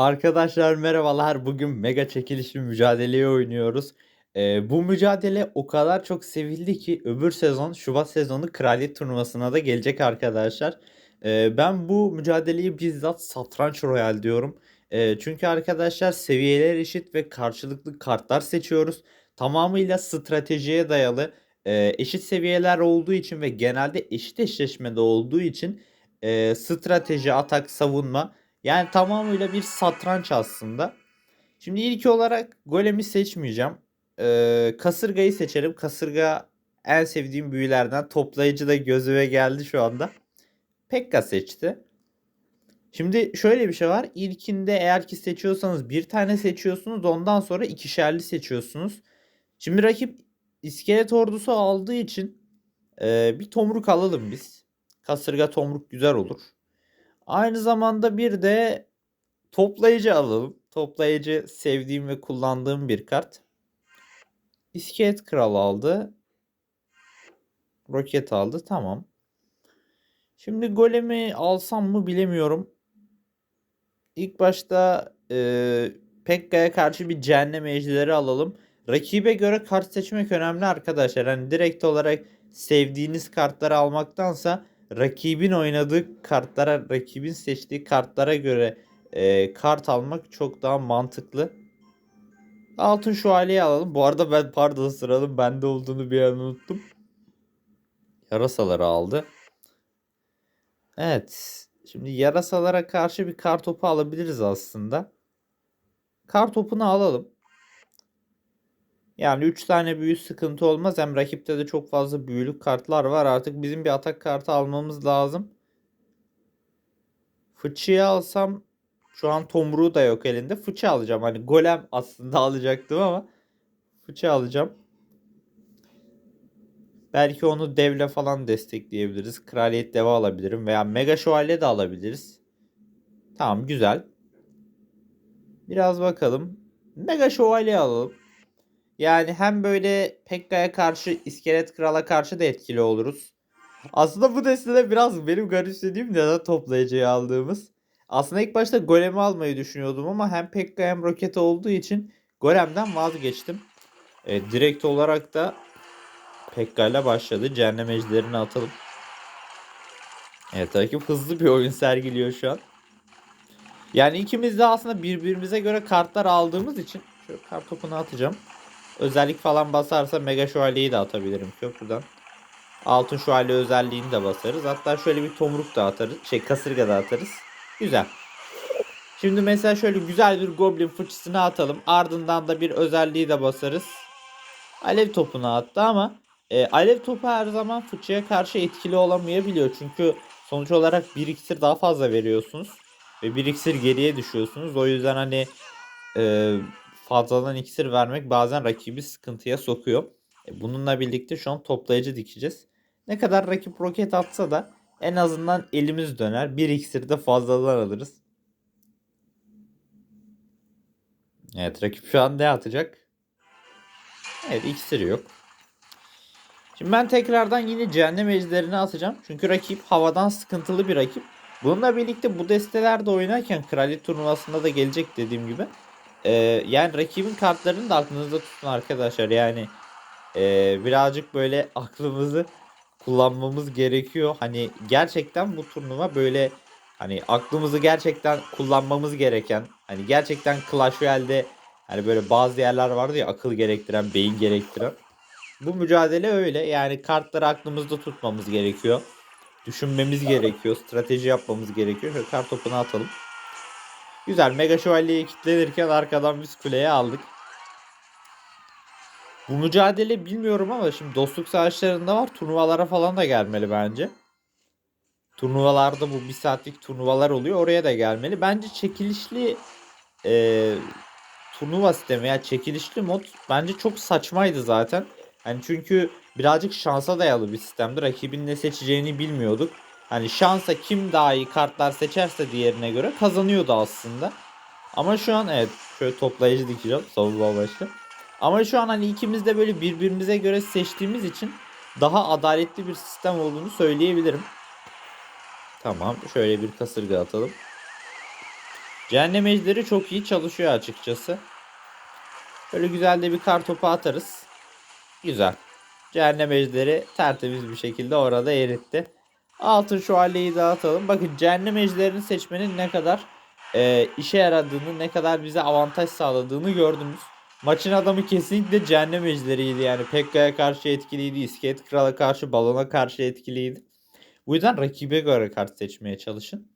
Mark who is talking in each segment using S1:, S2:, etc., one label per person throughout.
S1: Arkadaşlar merhabalar. Bugün mega çekilişli mücadeleyi oynuyoruz. Ee, bu mücadele o kadar çok sevildi ki öbür sezon Şubat sezonu Kraliyet turnuvasına da gelecek arkadaşlar. Ee, ben bu mücadeleyi bizzat Satranç Royal diyorum. Ee, çünkü arkadaşlar seviyeler eşit ve karşılıklı kartlar seçiyoruz. Tamamıyla stratejiye dayalı e, eşit seviyeler olduğu için ve genelde eşit eşleşmede olduğu için e, strateji, atak, savunma yani tamamıyla bir satranç aslında. Şimdi ilk olarak golemi seçmeyeceğim. Ee, kasırgayı seçelim. Kasırga en sevdiğim büyülerden. Toplayıcı da gözüme geldi şu anda. Pekka seçti. Şimdi şöyle bir şey var. İlkinde eğer ki seçiyorsanız bir tane seçiyorsunuz. Ondan sonra ikişerli seçiyorsunuz. Şimdi rakip iskelet ordusu aldığı için e, bir tomruk alalım biz. Kasırga tomruk güzel olur. Aynı zamanda bir de toplayıcı alalım. Toplayıcı sevdiğim ve kullandığım bir kart. İskelet kral aldı. Roket aldı. Tamam. Şimdi golemi alsam mı bilemiyorum. İlk başta e, Pekka'ya karşı bir cehennem ejderi alalım. Rakibe göre kart seçmek önemli arkadaşlar. Hani direkt olarak sevdiğiniz kartları almaktansa rakibin oynadığı kartlara, rakibin seçtiği kartlara göre e, kart almak çok daha mantıklı. Altın şövalyeyi alalım. Bu arada ben pardon sıralım bende olduğunu bir an unuttum. Yarasaları aldı. Evet. Şimdi yarasalara karşı bir kar topu alabiliriz aslında. Kar topunu alalım. Yani 3 tane büyü sıkıntı olmaz. Hem rakipte de çok fazla büyülük kartlar var. Artık bizim bir atak kartı almamız lazım. Fıçıyı alsam şu an tomruğu da yok elinde. Fıçı alacağım. Hani golem aslında alacaktım ama fıçı alacağım. Belki onu devle falan destekleyebiliriz. Kraliyet deve alabilirim veya mega şövalye de alabiliriz. Tamam güzel. Biraz bakalım. Mega şövalye alalım. Yani hem böyle Pekka'ya karşı İskelet Kral'a karşı da etkili oluruz. Aslında bu destede biraz benim garipsediğim neden toplayıcıyı aldığımız. Aslında ilk başta Golem'i almayı düşünüyordum ama hem Pekka hem Roket olduğu için Golem'den vazgeçtim. E, direkt olarak da Pekka ile başladı. Cehennem atalım. Evet rakip hızlı bir oyun sergiliyor şu an. Yani ikimiz de aslında birbirimize göre kartlar aldığımız için şöyle kart topunu atacağım. Özellik falan basarsa Mega Şövalye'yi de atabilirim köprüden. Altın Şövalye özelliğini de basarız. Hatta şöyle bir tomruk da atarız. Şey kasırga da atarız. Güzel. Şimdi mesela şöyle güzel bir Goblin fıçısını atalım. Ardından da bir özelliği de basarız. Alev topunu attı ama e, alev topu her zaman fıçıya karşı etkili olamayabiliyor. Çünkü sonuç olarak bir iksir daha fazla veriyorsunuz. Ve bir iksir geriye düşüyorsunuz. O yüzden hani e, fazladan iksir vermek bazen rakibi sıkıntıya sokuyor. E, bununla birlikte şu an toplayıcı dikeceğiz. Ne kadar rakip roket atsa da en azından elimiz döner. Bir iksir de fazladan alırız. Evet rakip şu an ne atacak? Evet iksir yok. Şimdi ben tekrardan yine cehennem ejderini atacağım. Çünkü rakip havadan sıkıntılı bir rakip. Bununla birlikte bu destelerde oynarken kraliyet turnuvasında da gelecek dediğim gibi. Ee, yani rakibin kartlarını da aklınızda tutun arkadaşlar. Yani e, birazcık böyle aklımızı kullanmamız gerekiyor. Hani gerçekten bu turnuva böyle hani aklımızı gerçekten kullanmamız gereken hani gerçekten Clash Royale'de hani böyle bazı yerler vardı ya akıl gerektiren, beyin gerektiren. Bu mücadele öyle. Yani kartları aklımızda tutmamız gerekiyor. Düşünmemiz gerekiyor. Strateji yapmamız gerekiyor. Şöyle kart topunu atalım. Güzel. Mega Şövalye'ye kilitlenirken arkadan biz kuleye aldık. Bu mücadele bilmiyorum ama şimdi dostluk savaşlarında var. Turnuvalara falan da gelmeli bence. Turnuvalarda bu bir saatlik turnuvalar oluyor. Oraya da gelmeli. Bence çekilişli e, turnuva sistemi ya çekilişli mod bence çok saçmaydı zaten. Hani çünkü birazcık şansa dayalı bir sistemdi. Rakibin ne seçeceğini bilmiyorduk. Hani şansa kim daha iyi kartlar seçerse diğerine göre kazanıyordu aslında. Ama şu an evet şöyle toplayıcı dikeceğim savunma amaçlı. Ama şu an hani ikimiz de böyle birbirimize göre seçtiğimiz için daha adaletli bir sistem olduğunu söyleyebilirim. Tamam şöyle bir kasırga atalım. Cehennem ejderi çok iyi çalışıyor açıkçası. Böyle güzel de bir kar topu atarız. Güzel. Cehennem ejderi tertemiz bir şekilde orada eritti. Altın şövalyeyi dağıtalım. Bakın cehennem ejderini seçmenin ne kadar e, işe yaradığını, ne kadar bize avantaj sağladığını gördünüz. Maçın adamı kesinlikle cehennem ejderiydi yani. Pekka'ya karşı etkiliydi, İskelet Kral'a karşı, Balon'a karşı etkiliydi. Bu yüzden rakibe göre kart seçmeye çalışın.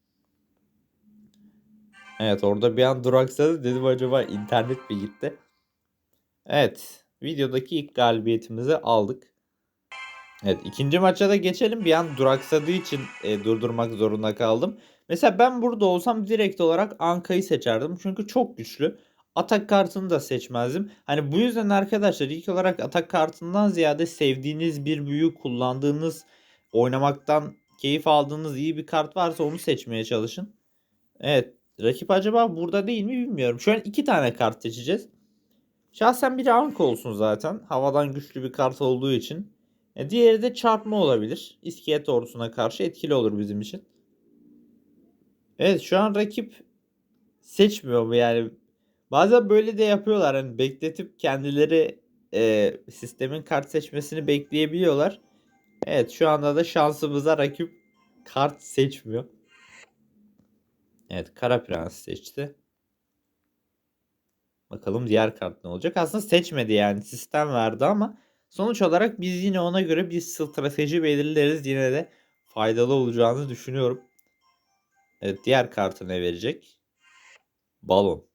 S1: Evet orada bir an duraksadı. Dedim acaba internet mi gitti? Evet. Videodaki ilk galibiyetimizi aldık. Evet ikinci maça da geçelim. Bir an duraksadığı için e, durdurmak zorunda kaldım. Mesela ben burada olsam direkt olarak Anka'yı seçerdim. Çünkü çok güçlü. Atak kartını da seçmezdim. Hani bu yüzden arkadaşlar ilk olarak atak kartından ziyade sevdiğiniz bir büyü kullandığınız oynamaktan keyif aldığınız iyi bir kart varsa onu seçmeye çalışın. Evet rakip acaba burada değil mi bilmiyorum. Şu an iki tane kart seçeceğiz. Şahsen biri Anka olsun zaten. Havadan güçlü bir kart olduğu için. E, diğeri de çarpma olabilir. İskelet ordusuna karşı etkili olur bizim için. Evet şu an rakip seçmiyor mu yani? Bazen böyle de yapıyorlar. Hani bekletip kendileri e, sistemin kart seçmesini bekleyebiliyorlar. Evet şu anda da şansımıza rakip kart seçmiyor. Evet Kara Prens seçti. Bakalım diğer kart ne olacak? Aslında seçmedi yani sistem verdi ama sonuç olarak biz yine ona göre bir strateji belirleriz. Yine de faydalı olacağını düşünüyorum. Evet diğer kartı ne verecek? Balon.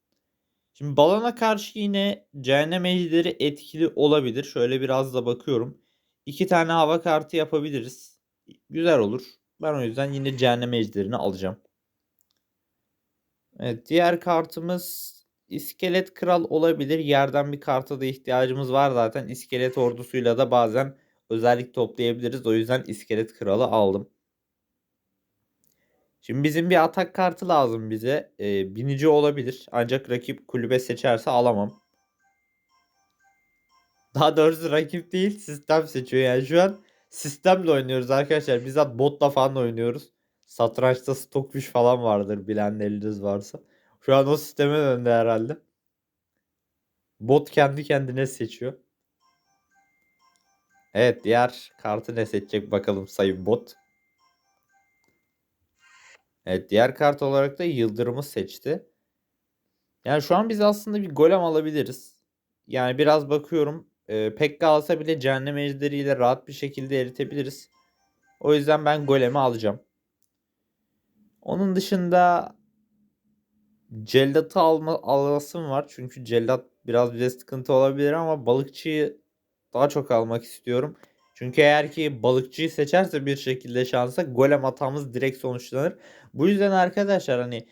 S1: Şimdi balona karşı yine cehennem ejderi etkili olabilir. Şöyle biraz da bakıyorum. İki tane hava kartı yapabiliriz. Güzel olur. Ben o yüzden yine cehennem ejderini alacağım. Evet diğer kartımız İskelet Kral olabilir. Yerden bir karta da ihtiyacımız var zaten. İskelet ordusuyla da bazen özellik toplayabiliriz. O yüzden İskelet Kral'ı aldım. Şimdi bizim bir atak kartı lazım bize. Ee, binici olabilir. Ancak rakip kulübe seçerse alamam. Daha doğrusu rakip değil sistem seçiyor. Yani şu an sistemle oynuyoruz arkadaşlar. Bizzat botla falan oynuyoruz. Satrançta Stockfish falan vardır bilenleriniz varsa. Şu an o sisteme döndü herhalde. Bot kendi kendine seçiyor. Evet diğer kartı ne seçecek bakalım sayın bot. Evet diğer kart olarak da Yıldırım'ı seçti. Yani şu an biz aslında bir golem alabiliriz. Yani biraz bakıyorum. E, Pekka alsa bile cehennem ejderiyle rahat bir şekilde eritebiliriz. O yüzden ben golemi alacağım. Onun dışında Cellat'ı alma alasım var. Çünkü Cellat biraz bize sıkıntı olabilir ama balıkçıyı daha çok almak istiyorum. Çünkü eğer ki balıkçıyı seçerse bir şekilde şansa golem hatamız direkt sonuçlanır. Bu yüzden arkadaşlar hani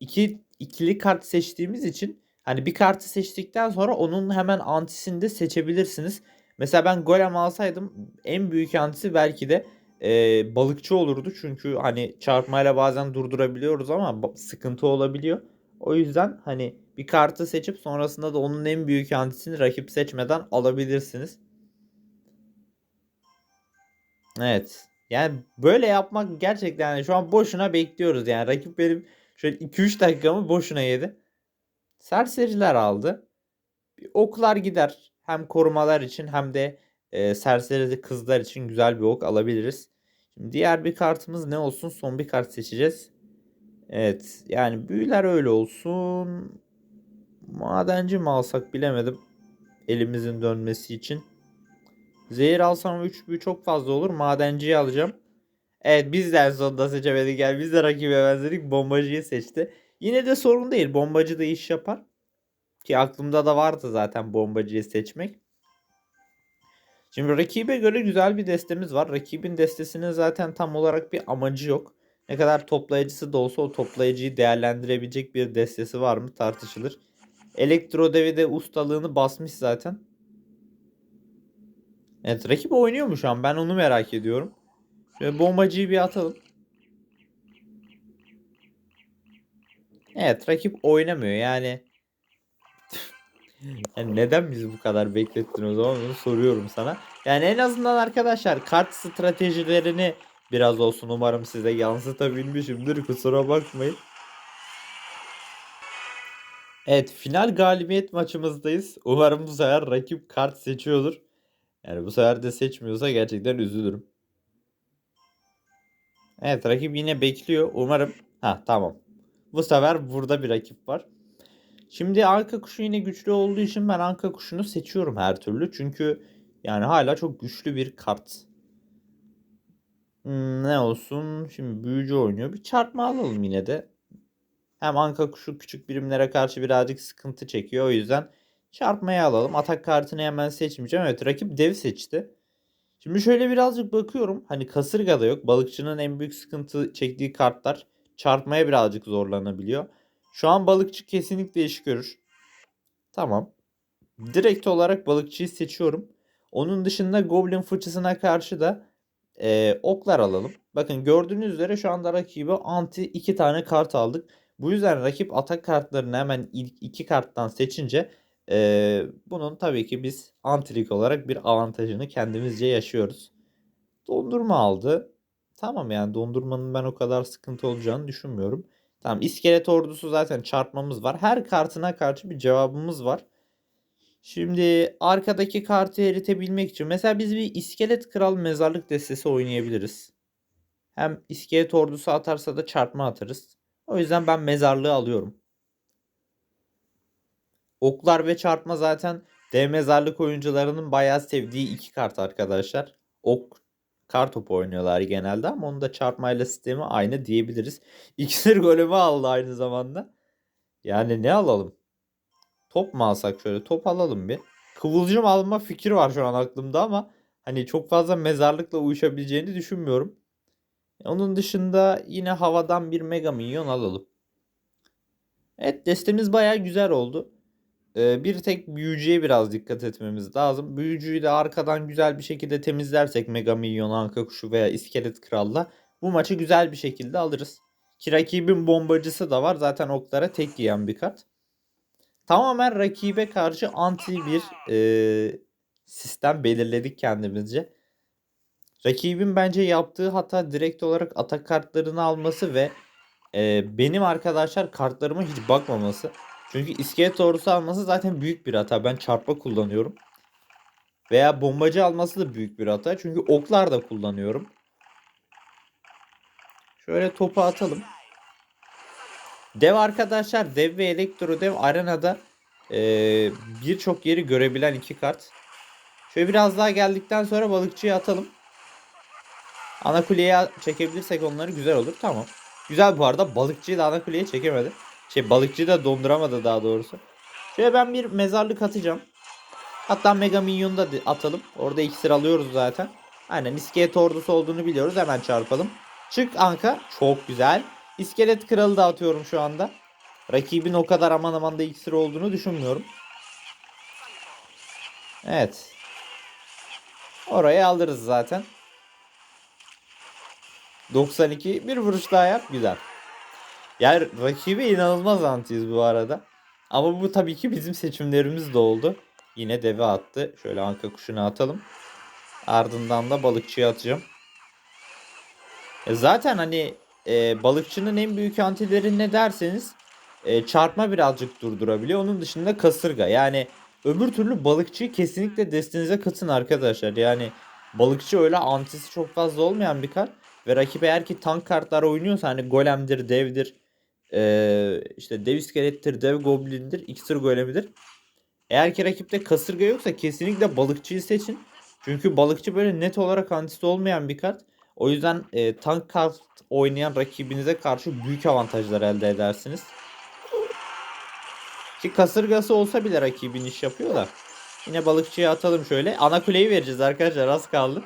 S1: iki ikili kart seçtiğimiz için hani bir kartı seçtikten sonra onun hemen antisini de seçebilirsiniz. Mesela ben golem alsaydım en büyük antisi belki de e, balıkçı olurdu. Çünkü hani çarpmayla bazen durdurabiliyoruz ama sıkıntı olabiliyor. O yüzden hani bir kartı seçip sonrasında da onun en büyük antisini rakip seçmeden alabilirsiniz. Evet. Yani böyle yapmak gerçekten yani şu an boşuna bekliyoruz. Yani rakip benim şöyle 2-3 dakikamı boşuna yedi. Serseriler aldı. Bir oklar gider. Hem korumalar için hem de e, serseri kızlar için güzel bir ok alabiliriz. Şimdi diğer bir kartımız ne olsun? Son bir kart seçeceğiz. Evet. Yani büyüler öyle olsun. Madenci mi alsak bilemedim. Elimizin dönmesi için. Zehir alsam 3 büyü çok fazla olur. Madenciyi alacağım. Evet biz de en sonunda seçemedik. Yani biz de rakibe benzedik. Bombacıyı seçti. Yine de sorun değil. Bombacı da iş yapar. Ki aklımda da vardı zaten bombacıyı seçmek. Şimdi rakibe göre güzel bir destemiz var. Rakibin destesinin zaten tam olarak bir amacı yok. Ne kadar toplayıcısı da olsa o toplayıcıyı değerlendirebilecek bir destesi var mı tartışılır. Elektro devi de ustalığını basmış zaten. Evet rakip oynuyor mu şu an? Ben onu merak ediyorum. Şöyle bombacıyı bir atalım. Evet rakip oynamıyor yani. yani neden bizi bu kadar beklettin o zaman onu soruyorum sana. Yani en azından arkadaşlar kart stratejilerini biraz olsun umarım size yansıtabilmişimdir. Kusura bakmayın. Evet final galibiyet maçımızdayız. Umarım bu sefer rakip kart seçiyordur. Yani bu sefer de seçmiyorsa gerçekten üzülürüm. Evet rakip yine bekliyor. Umarım. Ha tamam. Bu sefer burada bir rakip var. Şimdi Anka kuşu yine güçlü olduğu için ben Anka kuşunu seçiyorum her türlü. Çünkü yani hala çok güçlü bir kart. Ne olsun? Şimdi büyücü oynuyor. Bir çarpma alalım yine de. Hem Anka kuşu küçük birimlere karşı birazcık sıkıntı çekiyor. O yüzden çarpmaya alalım. Atak kartını hemen seçmeyeceğim. Evet rakip dev seçti. Şimdi şöyle birazcık bakıyorum. Hani kasırga da yok. Balıkçının en büyük sıkıntı çektiği kartlar çarpmaya birazcık zorlanabiliyor. Şu an balıkçı kesinlikle iş görür. Tamam. Direkt olarak balıkçıyı seçiyorum. Onun dışında Goblin fıçısına karşı da e, oklar alalım. Bakın gördüğünüz üzere şu anda rakibi anti iki tane kart aldık. Bu yüzden rakip atak kartlarını hemen ilk iki karttan seçince e, bunun tabii ki biz antilik olarak bir avantajını kendimizce yaşıyoruz. Dondurma aldı. Tamam yani dondurmanın ben o kadar sıkıntı olacağını düşünmüyorum. Tamam iskelet ordusu zaten çarpmamız var. Her kartına karşı bir cevabımız var. Şimdi arkadaki kartı eritebilmek için mesela biz bir iskelet kral mezarlık destesi oynayabiliriz. Hem iskelet ordusu atarsa da çarpma atarız. O yüzden ben mezarlığı alıyorum. Oklar ve çarpma zaten dev mezarlık oyuncularının bayağı sevdiği iki kart arkadaşlar. Ok kar topu oynuyorlar genelde ama onun da çarpmayla sistemi aynı diyebiliriz. İksir golemi aldı aynı zamanda. Yani ne alalım? Top mu alsak şöyle? Top alalım bir. Kıvılcım alma fikri var şu an aklımda ama hani çok fazla mezarlıkla uyuşabileceğini düşünmüyorum. Onun dışında yine havadan bir mega minyon alalım. Evet destemiz baya güzel oldu. Ee, bir tek büyücüye biraz dikkat etmemiz lazım. Büyücüyü de arkadan güzel bir şekilde temizlersek mega minyon, anka kuşu veya iskelet kralla bu maçı güzel bir şekilde alırız. Ki rakibin bombacısı da var. Zaten oklara tek yiyen bir kart. Tamamen rakibe karşı anti bir e, sistem belirledik kendimizce. Rakibin bence yaptığı hata direkt olarak atak kartlarını alması ve e, benim arkadaşlar kartlarıma hiç bakmaması. Çünkü iskelet doğrusu alması zaten büyük bir hata. Ben çarpma kullanıyorum. Veya bombacı alması da büyük bir hata. Çünkü oklar da kullanıyorum. Şöyle topu atalım. Dev arkadaşlar dev ve elektro dev arenada e, birçok yeri görebilen iki kart. Şöyle biraz daha geldikten sonra balıkçıya atalım. Ana kuleye çekebilirsek onları güzel olur. Tamam. Güzel bu arada balıkçıyı da ana kuleye çekemedi. Şey balıkçıyı da donduramadı daha doğrusu. Şöyle ben bir mezarlık atacağım. Hatta Mega Minyon'u da atalım. Orada iksir alıyoruz zaten. Aynen iskelet ordusu olduğunu biliyoruz. Hemen çarpalım. Çık Anka. Çok güzel. İskelet kralı da atıyorum şu anda. Rakibin o kadar aman aman da iksir olduğunu düşünmüyorum. Evet. Orayı alırız zaten. 92. Bir vuruş daha yap. Güzel. Yani rakibi inanılmaz antiyiz bu arada. Ama bu tabii ki bizim seçimlerimiz de oldu. Yine deve attı. Şöyle anka kuşunu atalım. Ardından da balıkçıya atacağım. E zaten hani e, balıkçının en büyük antileri ne derseniz e, çarpma birazcık durdurabiliyor. Onun dışında kasırga. Yani öbür türlü balıkçıyı kesinlikle destenize katın arkadaşlar. Yani balıkçı öyle antisi çok fazla olmayan bir kart. Ve rakip eğer ki tank kartlar oynuyorsa hani golemdir, devdir, ee, işte dev iskelettir, dev goblindir, iksir golemidir. Eğer ki rakipte kasırga yoksa kesinlikle balıkçıyı seçin. Çünkü balıkçı böyle net olarak antisi olmayan bir kart. O yüzden e, tank kart oynayan rakibinize karşı büyük avantajlar elde edersiniz. Ki kasırgası olsa bile rakibin iş yapıyor da. Yine balıkçıya atalım şöyle. Ana kuleyi vereceğiz arkadaşlar az kaldı.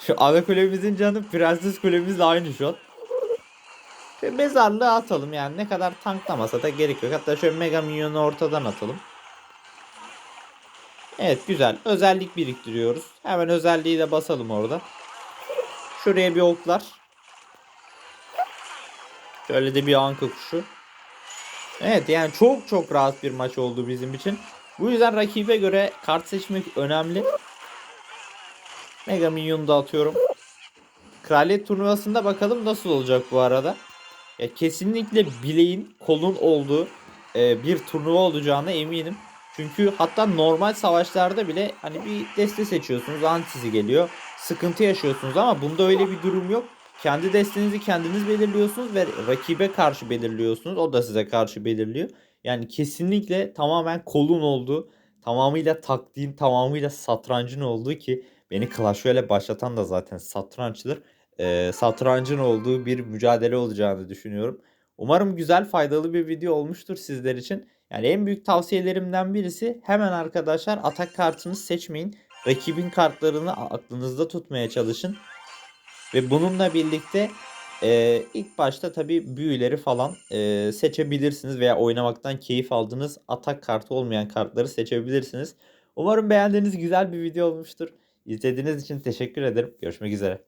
S1: Şu ana kulemizin canı prenses kulemizle aynı şu an. Şöyle mezarlığı atalım yani ne kadar tanklamasa da gerek yok. Hatta şöyle mega minyonu ortadan atalım. Evet güzel. Özellik biriktiriyoruz. Hemen özelliği de basalım orada. Şuraya bir oklar. Şöyle de bir anka kuşu. Evet yani çok çok rahat bir maç oldu bizim için. Bu yüzden rakibe göre kart seçmek önemli. Mega Minyon'u da atıyorum. Kraliyet turnuvasında bakalım nasıl olacak bu arada. Ya kesinlikle bileğin, kolun olduğu e, bir turnuva olacağına eminim. Çünkü hatta normal savaşlarda bile hani bir deste seçiyorsunuz, antisi geliyor. Sıkıntı yaşıyorsunuz ama bunda öyle bir durum yok. Kendi destenizi kendiniz belirliyorsunuz ve rakibe karşı belirliyorsunuz. O da size karşı belirliyor. Yani kesinlikle tamamen kolun olduğu, tamamıyla taktiğin, tamamıyla satrancın olduğu ki beni Clash Royale başlatan da zaten satrançtır. Ee, satrancın olduğu bir mücadele olacağını düşünüyorum. Umarım güzel, faydalı bir video olmuştur sizler için. Yani en büyük tavsiyelerimden birisi hemen arkadaşlar atak kartını seçmeyin. Rakibin kartlarını aklınızda tutmaya çalışın. Ve bununla birlikte e, ilk başta tabii büyüleri falan e, seçebilirsiniz veya oynamaktan keyif aldığınız atak kartı olmayan kartları seçebilirsiniz. Umarım beğendiğiniz güzel bir video olmuştur. İzlediğiniz için teşekkür ederim. Görüşmek üzere.